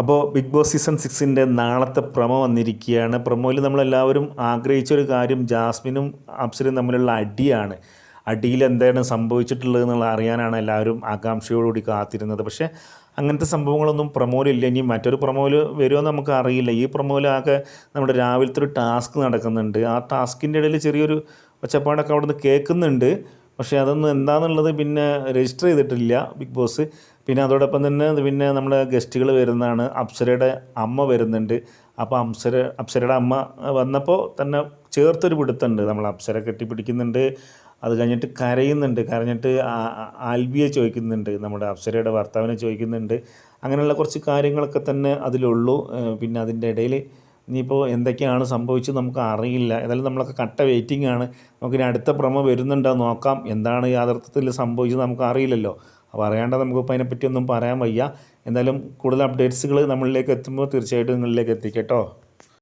അപ്പോൾ big boss season സിക്സിന്റെ നാളത്തെ promo വന്നിരിക്കുകയാണ്. പ്രമോയിൽ നമ്മളെല്ലാവരും ആഗ്രഹിച്ചൊരു കാര്യം ജാസ്മിനും അപ്സരും തമ്മിലുള്ള അടിയാണ്. അടിയിൽ എന്താണ് സംഭവിച്ചിട്ടുള്ളത് എന്നുള്ള അറിയാനാണ് എല്ലാവരും ആകാംക്ഷയോടുകൂടി കാത്തിരുന്നത്. പക്ഷേ അങ്ങനത്തെ സംഭവങ്ങളൊന്നും പ്രമോയിലില്ല ഇനി മറ്റൊരു പ്രമോയിൽ വരുമോ നമുക്ക് അറിയില്ല. ഈ പ്രമോയിലൊക്കെ നമ്മുടെ രാവിലത്തെ ഒരു ടാസ്ക് നടക്കുന്നുണ്ട്. ആ ടാസ്കിന്റെ ഇടയിൽ ചെറിയൊരു ഒച്ചപ്പാടൊക്കെ അവിടെ നിന്ന് കേൾക്കുന്നുണ്ട്. പക്ഷേ അതൊന്നും എന്താണെന്നുള്ളത് പിന്നെ രജിസ്റ്റർ ചെയ്തിട്ടില്ല ബിഗ് ബോസ്. പിന്നെ അതോടൊപ്പം തന്നെ പിന്നെ നമ്മുടെ ഗസ്റ്റുകൾ വരുന്നതാണ്. അപ്സരയുടെ അമ്മ വരുന്നുണ്ട്. അപ്പോൾ അപ്സര അപ്സരയുടെ അമ്മ വന്നപ്പോൾ തന്നെ ചേർത്തൊരു പിടുത്തുണ്ട്. നമ്മൾ അപ്സര കെട്ടിപ്പിടിക്കുന്നുണ്ട്. അത് കഴിഞ്ഞിട്ട് കരയുന്നുണ്ട്. കരഞ്ഞിട്ട് ആൽബിയെ ചോദിക്കുന്നുണ്ട്. നമ്മുടെ അപ്സരയുടെ ഭർത്താവിനെ ചോദിക്കുന്നുണ്ട്. അങ്ങനെയുള്ള കുറച്ച് കാര്യങ്ങളൊക്കെ തന്നെ അതിലുള്ളൂ. പിന്നെ അതിന്റെ ഇടയിൽ ഇനിയിപ്പോൾ എന്തൊക്കെയാണ് സംഭവിച്ചത് നമുക്ക് അറിയില്ല. ഏതായാലും നമ്മളൊക്കെ കട്ട വെയിറ്റിംഗ് ആണ്. നമുക്കിനി അടുത്ത പ്രമോ വരുന്നുണ്ടോ നോക്കാം. എന്താണ് യാഥാർത്ഥ്യത്തിൽ സംഭവിച്ചത് നമുക്ക് അറിയില്ലല്ലോ. അപ്പോൾ അറിയാണ്ട് നമുക്കിപ്പോൾ അതിനെപ്പറ്റി ഒന്നും പറയാൻ വയ്യ. എന്തായാലും കൂടുതൽ അപ്ഡേറ്റ്സുകൾ നമ്മളിലേക്ക് എത്തുമ്പോൾ തീർച്ചയായിട്ടും നിങ്ങളിലേക്ക് എത്തിക്കട്ടോ